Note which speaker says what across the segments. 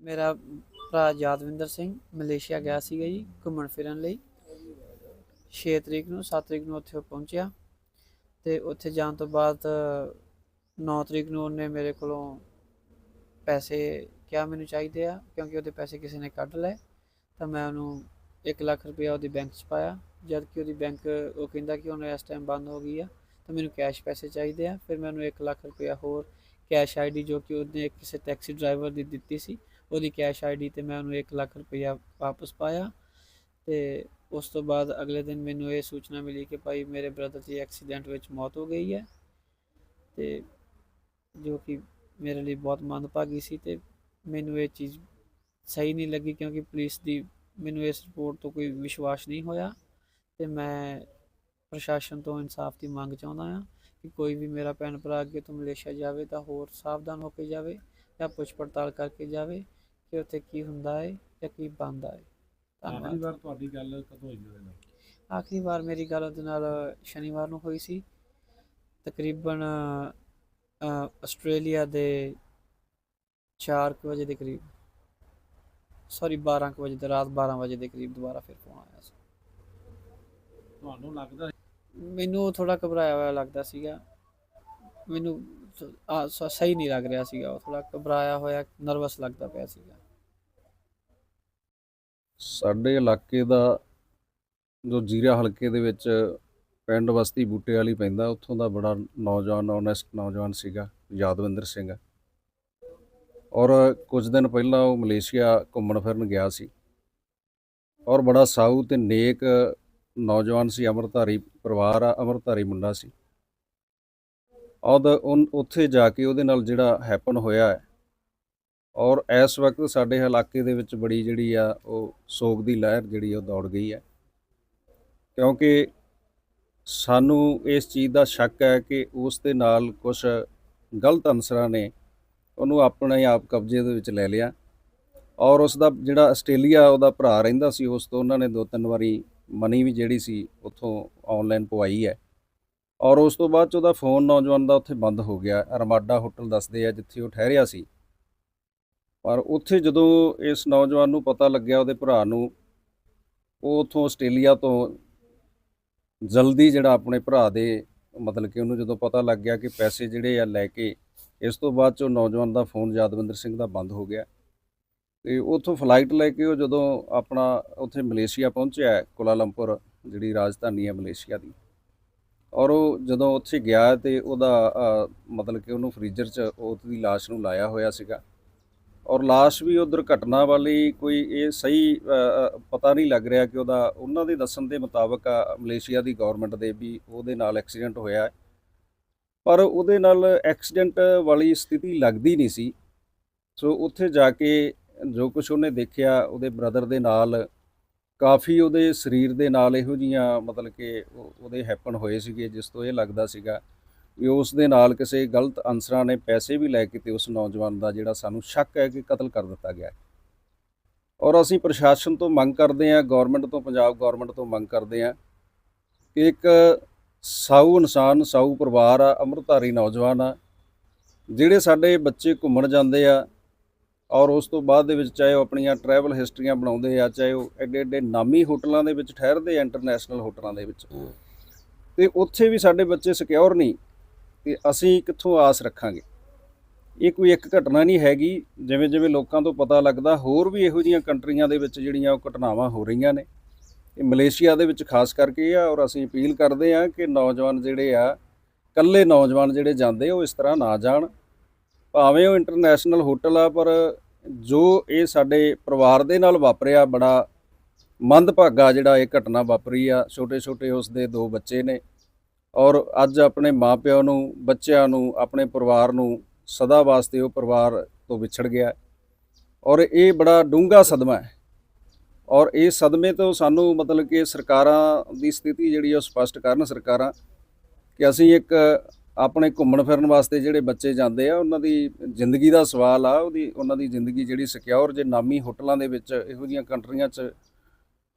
Speaker 1: ਮੇਰਾ ਭਰਾ ਯਾਦਵਿੰਦਰ ਸਿੰਘ ਮਲੇਸ਼ੀਆ ਗਿਆ ਸੀਗਾ ਜੀ ਘੁੰਮਣ ਫਿਰਨ ਲਈ। 6 ਤਰੀਕ ਨੂੰ 7 ਤਰੀਕ ਨੂੰ ਉੱਥੇ ਉਹ ਪਹੁੰਚਿਆ ਤੇ ਉੱਥੇ ਜਾਣ ਤੋਂ ਬਾਅਦ 9 ਤਰੀਕ ਨੂੰ ਉਹਨੇ ਮੇਰੇ ਕੋਲੋਂ ਪੈਸੇ ਕਿਹਾ ਮੈਨੂੰ ਚਾਹੀਦੇ ਆ, ਕਿਉਂਕਿ ਉਹਦੇ ਪੈਸੇ ਕਿਸੇ ਨੇ ਕੱਢ ਲਏ। ਤਾਂ ਮੈਂ ਉਹਨੂੰ 1 ਲੱਖ ਰੁਪਇਆ ਉਹਦੀ ਬੈਂਕ 'ਚ ਪਾਇਆ। ਜਦ ਕਿ ਉਹਦੀ ਬੈਂਕ ਉਹ ਕਹਿੰਦਾ ਕਿ ਉਹਨੇ ਇਸ ਟਾਈਮ ਬੰਦ ਹੋ ਗਈ ਆ, ਤਾਂ ਮੈਨੂੰ ਕੈਸ਼ ਪੈਸੇ ਚਾਹੀਦੇ ਆ। ਫਿਰ ਮੈਂ ਉਹਨੂੰ 1 ਲੱਖ ਰੁਪਇਆ ਹੋਰ ਕੈਸ਼ ਆਈਡੀ ਜੋ ਕਿ ਉਹਨੇ ਕਿਸੇ ਟੈਕਸੀ ਡਰਾਈਵਰ ਦੀ ਦਿੱਤੀ ਸੀ ਉਹਦੀ ਕੈਸ਼ ਆਈਡੀ ਤੇ ਮੈਂ ਉਹਨੂੰ 1 ਲੱਖ ਰੁਪਇਆ ਵਾਪਸ ਪਾਇਆ ਤੇ ਉਸ ਤੋਂ ਬਾਅਦ ਅਗਲੇ ਦਿਨ ਮੈਨੂੰ ਇਹ ਸੂਚਨਾ ਮਿਲੀ ਕਿ ਭਾਈ ਮੇਰੇ ਬ੍ਰਦਰ ਦੀ ਐਕਸੀਡੈਂਟ ਵਿੱਚ ਮੌਤ ਹੋ ਗਈ ਹੈ ਤੇ ਜੋ ਕਿ ਮੇਰੇ ਲਈ ਬਹੁਤ ਮੰਦਭਾਗੀ ਸੀ ਤੇ ਮੈਨੂੰ ਇਹ ਚੀਜ਼ ਸਹੀ ਨਹੀਂ ਲੱਗੀ ਕਿਉਂਕਿ ਪੁਲਿਸ ਦੀ ਮੈਨੂੰ ਇਸ ਰਿਪੋਰਟ ਤੋਂ ਕੋਈ ਵਿਸ਼ਵਾਸ ਨਹੀਂ ਹੋਇਆ ਤੇ ਮੈਂ ਪ੍ਰਸ਼ਾਸਨ ਤੋਂ ਇਨਸਾਫ ਦੀ ਮੰਗ ਚਾਹੁੰਦਾ ਹਾਂ ਕਿ ਕੋਈ ਵੀ ਮੇਰਾ ਭੈਣ ਭਰਾ ਅੱਗੇ ਤੋਂ ਮਲੇਸ਼ੀਆ ਜਾਵੇ ਤਾਂ ਹੋਰ ਸਾਵਧਾਨ ਹੋ ਕੇ ਜਾਵੇ ਜਾਂ ਪੁੱਛ ਪੜਤਾਲ ਕਰਕੇ ਜਾਵੇ ਕਿ ਉੱਥੇ ਕੀ ਹੁੰਦਾ ਹੈ ਜਾਂ ਕੀ ਬਣਦਾ ਹੈ
Speaker 2: ਆਖਰੀ
Speaker 1: ਧੰਨਵਾਦ
Speaker 2: ਵਾਰ ਤੁਹਾਡੀ ਗੱਲ ਕਦੋਂ ਹੋਈ ਉਹਦੇ ਨਾਲ?
Speaker 1: ਆਖਰੀ ਵਾਰ ਮੇਰੀ ਗੱਲ ਉਹਦੇ ਨਾਲ ਸ਼ਨੀਵਾਰ ਨੂੰ ਹੋਈ ਸੀ। ਤਕਰੀਬਨ ਅ, ਆਸਟ੍ਰੇਲੀਆ ਦੇ 4 ਕੁ ਵਜੇ ਦੇ ਕਰੀਬ। ਸੌਰੀ 12 ਕੁ ਵਜੇ ਦੇ ਰਾਤ 12 ਵਜੇ ਦੇ ਕਰੀਬ ਦੁਬਾਰਾ ਫਿਰ ਫੋਨ ਆਇਆ ਸੀ।
Speaker 2: ਤੁਹਾਨੂੰ ਲੱਗਦਾ
Speaker 1: ਮੈਨੂੰ ਥੋੜਾ ਘਬਰਾਇਆ ਹੋਇਆ ਲੱਗਦਾ ਸੀਗਾ। ਮੈਨੂੰ ਸਹੀ ਨਹੀਂ ਲੱਗ ਰਿਹਾ ਸੀਗਾ ਉਹ ਥੋੜਾ ਘਬਰਾਇਆ ਹੋਇਆ, ਨਰਵਸ ਲੱਗਦਾ ਪਿਆ ਸੀਗਾ।
Speaker 3: ਸਾਡੇ ਇਲਾਕੇ ਦਾ ਜੋ ਜੀਰਾ ਹਲਕੇ ਦੇ ਵਿੱਚ ਪਿੰਡ ਵਸਤੀ ਬੂਟੇ ਵਾਲੀ ਪੈਂਦਾ, ਉੱਥੋਂ ਦਾ ਬੜਾ ਨੌਜਵਾਨ ਓਨੈਸਟ ਨੌਜਵਾਨ ਸੀਗਾ, ਯਾਦਵਿੰਦਰ ਸਿੰਘ। ਔਰ ਕੁਝ ਦਿਨ ਪਹਿਲਾਂ ਉਹ ਮਲੇਸ਼ੀਆ ਘੁੰਮਣ ਫਿਰਨ ਗਿਆ ਸੀ। ਔਰ ਬੜਾ ਸਾਊ ਤੇ ਨੇਕ ਨੌਜਵਾਨ ਸੀ, ਅਮਰਧਾਰੀ ਪਰਿਵਾਰ ਆ, ਅਮਰਧਾਰੀ ਮੁੰਡਾ ਸੀ। ਔਰ ਉਨ- ਉੱਥੇ ਜਾ ਕੇ ਉਹਦੇ ਨਾਲ ਜਿਹੜਾ ਹੈਪਨ ਹੋਇਆ ਹੈ। ਔਰ ਇਸ ਵਕਤ ਸਾਡੇ ਇਲਾਕੇ ਦੇ ਵਿੱਚ ਬੜੀ ਜਿਹੜੀ ਆ, ਉਹ ਸੋਗ ਦੀ ਲਹਿਰ ਜਿਹੜੀ ਉਹ ਦੌੜ ਗਈ ਹੈ। ਕਿਉਂਕਿ ਸਾਨੂੰ ਇਸ ਚੀਜ਼ ਦਾ ਸ਼ੱਕ ਹੈ ਕਿ ਉਸ ਦੇ ਨਾਲ ਕੁਝ ਗਲਤ ਅਨਸਰਾਂ ਨੇ ਉਹਨੂੰ ਆਪਣੇ ਆਪ ਕਬਜ਼ੇ ਦੇ ਵਿੱਚ ਲੈ ਲਿਆ। ਔਰ ਉਸ ਦਾ ਜਿਹੜਾ ਆਸਟ੍ਰੇਲੀਆ ਉਹਦਾ ਭਰਾ ਰਹਿੰਦਾ ਸੀ, ਉਸ ਤੋਂ ਉਹਨਾਂ ਨੇ ਦੋ ਤਿੰਨ ਵਾਰੀ ਮਨੀ ਵੀ ਜਿਹੜੀ ਸੀ, ਉੱਥੋਂ ਆਨਲਾਈਨ ਪਵਾਈ ਹੈ। ਔਰ ਉਸ ਤੋਂ ਬਾਅਦ ਚ ਉਹਦਾ ਫੋਨ ਨੌਜਵਾਨ ਦਾ ਉੱਥੇ ਬੰਦ ਹੋ ਗਿਆ। ਰਮਾਡਾ ਹੋਟਲ ਦੱਸਦੇ ਆ ਜਿੱਥੇ ਉਹ ਠਹਿਰਿਆ ਸੀ। ਪਰ ਉੱਥੇ ਜਦੋਂ ਇਸ ਨੌਜਵਾਨ ਨੂੰ ਪਤਾ ਲੱਗਿਆ ਉਹਦੇ ਭਰਾ ਨੂੰ ਉਹ ਉਥੋਂ ਆਸਟ੍ਰੇਲੀਆ ਤੋਂ ਜਲਦੀ ਜਿਹੜਾ ਆਪਣੇ ਭਰਾ ਦੇ ਮਤਲਬ ਕਿ ਉਹਨੂੰ ਜਦੋਂ ਪਤਾ ਲੱਗ ਗਿਆ ਕਿ ਪੈਸੇ ਜਿਹੜੇ ਆ ਲੈ ਕੇ ਇਸ ਤੋਂ ਬਾਅਦ ਚ ਉਹ ਨੌਜਵਾਨ ਦਾ ਫੋਨ ਯਾਦਵਿੰਦਰ ਸਿੰਘ ਦਾ ਬੰਦ ਹੋ ਗਿਆ। ਤੇ ਉਥੋਂ ਫਲਾਈਟ ਲੈ ਕੇ ਉਹ ਜਦੋਂ ਆਪਣਾ ਉੱਥੇ ਮਲੇਸ਼ੀਆ ਪਹੁੰਚਿਆ ਹੈ, ਜਿਹੜੀ ਰਾਜਧਾਨੀ ਹੈ ਮਲੇਸ਼ੀਆ ਦੀ। ਔਰ ਉਹ ਜਦੋਂ ਉੱਥੇ ਗਿਆ ਤੇ ਉਹਦਾ ਮਤਲਬ ਕਿ ਉਹਨੂੰ ਫ੍ਰੀਜ਼ਰ 'ਚ ਉਹਦੀ ਲਾਸ਼ ਨੂੰ ਲਾਇਆ ਹੋਇਆ ਸੀਗਾ। ਔਰ ਲਾਸ਼ ਵੀ ਉਹ ਦੁਰਘਟਨਾ ਵਾਲੀ ਕੋਈ ਇਹ ਸਹੀ ਪਤਾ ਨਹੀਂ ਲੱਗ ਰਿਹਾ ਕਿ ਉਹਦਾ, ਉਹਨਾਂ ਦੇ ਦੱਸਣ ਦੇ ਮੁਤਾਬਕ ਮਲੇਸ਼ੀਆ ਦੀ ਗਵਰਨਮੈਂਟ ਦੇ ਵੀ ਉਹਦੇ ਨਾਲ ਐਕਸੀਡੈਂਟ ਹੋਇਆ ਹੈ। ਪਰ ਉਹਦੇ ਨਾਲ ਐਕਸੀਡੈਂਟ ਵਾਲੀ ਸਥਿਤੀ ਲੱਗਦੀ ਨਹੀਂ ਸੀ। ਸੋ ਉੱਥੇ ਜਾ ਕੇ ਜੋ ਕੁਝ ਉਹਨੇ ਦੇਖਿਆ, ਉਹਦੇ ਬ੍ਰਦਰ ਦੇ ਨਾਲ ਕਾਫੀ ਉਹਦੇ ਸਰੀਰ ਦੇ ਨਾਲ ਇਹੋ ਜੀਆਂ ਮਤਲਬ ਕਿ ਉਹਦੇ ਹੈਪਨ ਹੋਏ ਸੀਗੇ, ਜਿਸ ਤੋਂ ਇਹ ਲੱਗਦਾ ਸੀਗਾ ਵੀ ਉਸ ਦੇ ਨਾਲ ਕਿਸੇ ਗਲਤ ਅਨਸਰਾਂ ਨੇ ਪੈਸੇ ਵੀ ਲੈ ਕੇ ਤੇ ਉਸ ਨੌਜਵਾਨ ਦਾ, ਜਿਹੜਾ ਸਾਨੂੰ ਸ਼ੱਕ ਹੈ ਕਿ ਕਤਲ ਕਰ ਦਿੱਤਾ ਗਿਆ ਹੈ। ਔਰ ਅਸੀਂ ਪ੍ਰਸ਼ਾਸਨ ਤੋਂ ਮੰਗ ਕਰਦੇ ਹਾਂ ਗਵਰਨਮੈਂਟ ਤੋਂ, ਪੰਜਾਬ ਗਵਰਨਮੈਂਟ ਤੋਂ ਮੰਗ ਕਰਦੇ ਹਾਂ ਕਿ ਇੱਕ ਸਾਊ ਇਨਸਾਨ, ਸਾਊ ਪਰਿਵਾਰ ਆ, ਅੰਮ੍ਰਿਤਧਾਰੀ ਨੌਜਵਾਨ ਆ, ਜਿਹੜੇ ਸਾਡੇ ਬੱਚੇ ਘੁੰਮਣ ਜਾਂਦੇ ਆ ਔਰ ਉਸ ਤੋਂ ਬਾਅਦ ਦੇ ਵਿੱਚ ਚਾਹੇ ਉਹ ਆਪਣੀਆਂ ਟਰੈਵਲ ਹਿਸਟਰੀਆਂ ਬਣਾਉਂਦੇ ਆ ਚਾਹੇ ਉਹ ਐਡੇ ਐਡੇ ਨਾਮੀ ਹੋਟਲਾਂ ਦੇ ਵਿੱਚ ਠਹਿਰਦੇ ਆ ਇੰਟਰਨੈਸ਼ਨਲ ਹੋਟਲਾਂ ਦੇ ਵਿੱਚ। ਤੇ ਉੱਥੇ ਵੀ ਸਾਡੇ ਬੱਚੇ ਸਿਕਿਉਰ ਨਹੀਂ ਤੇ ਅਸੀਂ ਕਿੱਥੋਂ ਆਸ ਰੱਖਾਂਗੇ? ਇਹ ਕੋਈ ਇੱਕ ਘਟਨਾ ਨਹੀਂ ਹੈਗੀ ਜਿਵੇਂ ਜਿਵੇਂ ਲੋਕਾਂ ਤੋਂ ਪਤਾ ਲੱਗਦਾ ਹੋਰ ਵੀ ਇਹੋ ਜਿਹੀਆਂ ਕੰਟਰੀਆਂ ਦੇ ਵਿੱਚ ਜਿਹੜੀਆਂ ਉਹ ਘਟਨਾਵਾਂ ਹੋ ਰਹੀਆਂ ਨੇ। ਇਹ ਮਲੇਸ਼ੀਆ ਦੇ ਵਿੱਚ ਖਾਸ ਕਰਕੇ ਆ ਔਰ ਅਸੀਂ ਅਪੀਲ ਕਰਦੇ ਆ ਕਿ ਨੌਜਵਾਨ ਜਿਹੜੇ ਆ ਕੱਲੇ ਨੌਜਵਾਨ ਜਿਹੜੇ ਜਾਂਦੇ ਉਹ ਇਸ ਤਰ੍ਹਾਂ ਨਾ ਜਾਣ। ਭਾਵੇਂ ਉਹ ਇੰਟਰਨੈਸ਼ਨਲ ਹੋਟਲ ਆ, ਪਰ ਜੋ ਇਹ ਸਾਡੇ ਪਰਿਵਾਰ ਦੇ ਨਾਲ ਵਾਪਰਿਆ, ਬੜਾ ਮੰਦਭਾਗਾ ਜਿਹੜਾ ਇਹ ਘਟਨਾ ਵਾਪਰੀ ਆ। ਛੋਟੇ ਛੋਟੇ ਉਸ ਦੇ ਦੋ ਬੱਚੇ ਨੇ ਔਰ ਅੱਜ ਆਪਣੇ ਮਾਪਿਆਂ ਨੂੰ, ਬੱਚਿਆਂ ਨੂੰ, ਆਪਣੇ ਪਰਿਵਾਰ ਨੂੰ ਸਦਾ ਵਾਸਤੇ ਉਹ ਪਰਿਵਾਰ ਤੋਂ ਵਿਛੜ ਗਿਆ। ਔਰ ਇਹ ਬੜਾ ਡੂੰਘਾ ਸਦਮਾ ਹੈ। ਔਰ ਇਹ ਸਦਮੇ ਤੋਂ ਸਾਨੂੰ ਮਤਲਬ ਕਿ ਸਰਕਾਰਾਂ ਦੀ ਸਥਿਤੀ ਜਿਹੜੀ ਆ ਉਹ ਸਪਸ਼ਟ ਕਰਨ ਸਰਕਾਰਾਂ ਕਿ ਅਸੀਂ ਇੱਕ ਆਪਣੇ ਘੁੰਮਣ ਫਿਰਨ ਵਾਸਤੇ ਜਿਹੜੇ ਬੱਚੇ ਜਾਂਦੇ ਆ, ਉਹਨਾਂ ਦੀ ਜ਼ਿੰਦਗੀ ਦਾ ਸਵਾਲ ਆ, ਉਹਦੀ, ਉਹਨਾਂ ਦੀ ਜ਼ਿੰਦਗੀ ਜਿਹੜੀ ਸਿਕਿਉਰ ਜੇ ਨਾਮੀ ਹੋਟਲਾਂ ਦੇ ਵਿੱਚ ਇਹੋ ਜਿਹੀਆਂ ਕੰਟਰੀਆਂ 'ਚ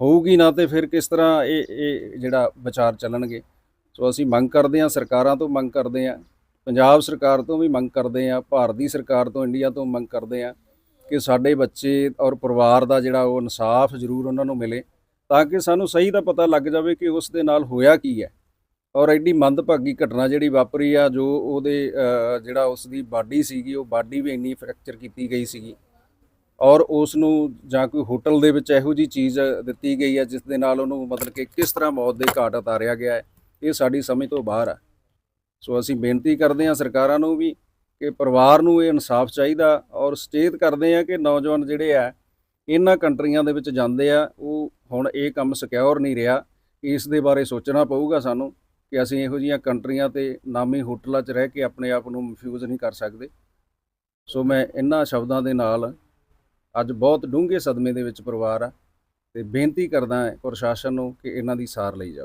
Speaker 3: ਹੋਊਗੀ ਨਾ, ਤੇ ਫਿਰ ਕਿਸ ਤਰ੍ਹਾਂ ਇਹ ਇਹ ਜਿਹੜਾ ਵਿਚਾਰ ਚੱਲਣਗੇ? ਸੋ ਅਸੀਂ ਮੰਗ ਕਰਦੇ ਹਾਂ, ਸਰਕਾਰਾਂ ਤੋਂ ਮੰਗ ਕਰਦੇ ਹਾਂ, ਪੰਜਾਬ ਸਰਕਾਰ ਤੋਂ ਵੀ ਮੰਗ ਕਰਦੇ ਹਾਂ, ਭਾਰਤ ਦੀ ਸਰਕਾਰ ਤੋਂ, ਇੰਡੀਆ ਤੋਂ ਮੰਗ ਕਰਦੇ ਹਾਂ ਕਿ ਸਾਡੇ ਬੱਚੇ ਔਰ ਪਰਿਵਾਰ ਦਾ ਜਿਹੜਾ ਉਹ ਇਨਸਾਫ ਜ਼ਰੂਰ ਉਹਨਾਂ ਨੂੰ ਮਿਲੇ, ਤਾਂ ਕਿ ਸਾਨੂੰ ਸਹੀ ਦਾ ਪਤਾ ਲੱਗ ਜਾਵੇ ਕਿ ਉਸ ਦੇ ਨਾਲ ਹੋਇਆ ਕੀ ਹੈ। ਔਰ ਐਡੀ ਮੰਦਭਾਗੀ ਘਟਨਾ ਜਿਹੜੀ ਵਾਪਰੀ ਆ, ਜੋ ਉਹਦੇ ਜਿਹੜਾ ਉਸ ਦੀ ਬਾਡੀ ਸੀਗੀ, ਉਹ ਬਾਡੀ ਵੀ ਇੰਨੀ ਫ੍ਰੈਕਚਰ ਕੀਤੀ ਗਈ ਸੀਗੀ। ਔਰ ਉਸ ਨੂੰ ਜਾਂ ਕੋਈ ਹੋਟਲ ਦੇ ਵਿੱਚ ਇਹੋ ਜੀ ਚੀਜ਼ ਦਿੱਤੀ ਗਈ ਹੈ ਜਿਸ ਦੇ ਨਾਲ ਉਹਨੂੰ ਮਤਲਬ ਕਿ ਕਿਸ ਤਰ੍ਹਾਂ ਮੌਤ ਦੇ ਘਾਟ ਉਤਾਰਿਆ ਗਿਆ ਹੈ, ਇਹ ਸਾਡੀ ਸਮਝ ਤੋਂ ਬਾਹਰ ਆ। ਸੋ ਅਸੀਂ ਬੇਨਤੀ ਕਰਦੇ ਹਾਂ ਸਰਕਾਰਾਂ ਨੂੰ ਵੀ ਕਿ ਪਰਿਵਾਰ ਨੂੰ ਇਹ ਇਨਸਾਫ ਚਾਹੀਦਾ ਔਰ ਸਚੇਤ ਕਰਦੇ ਆ ਕਿ ਨੌਜਵਾਨ ਜਿਹੜੇ ਆ, ਇਹਨਾਂ ਕੰਟਰੀਆਂ ਦੇ ਵਿੱਚ ਜਾਂਦੇ ਆ, ਉਹ ਹੁਣ ਇਹ ਕੰਮ ਸਿਕਿਉਰ ਨਹੀਂ ਰਿਹਾ, ਇਸ ਦੇ ਬਾਰੇ ਸੋਚਣਾ ਪਊਗਾ ਸਾਨੂੰ। ਕਿ ਅਸੀਂ ਇਹੋ ਜਿਹੀਆਂ ਕੰਟਰੀਆਂ ਤੇ ਨਾਮੀ ਹੋਟਲਾਂ 'ਚ ਰਹਿ ਕੇ ਆਪਣੇ ਆਪ ਨੂੰ ਮਫਿਊਜ਼ ਨਹੀਂ ਕਰ ਸਕਦੇ। ਸੋ ਮੈਂ ਇਹਨਾਂ ਸ਼ਬਦਾਂ ਦੇ ਨਾਲ ਅੱਜ ਬਹੁਤ ਡੂੰਘੇ ਸਦਮੇ ਦੇ ਵਿੱਚ ਪਰਿਵਾਰ ਆ ਤੇ ਬੇਨਤੀ ਕਰਦਾ ਹੈ ਪ੍ਰਸ਼ਾਸਨ ਨੂੰ ਕਿ ਇਹਨਾਂ ਦੀ ਸਾਰ ਲਈ ਜਾਵੇ।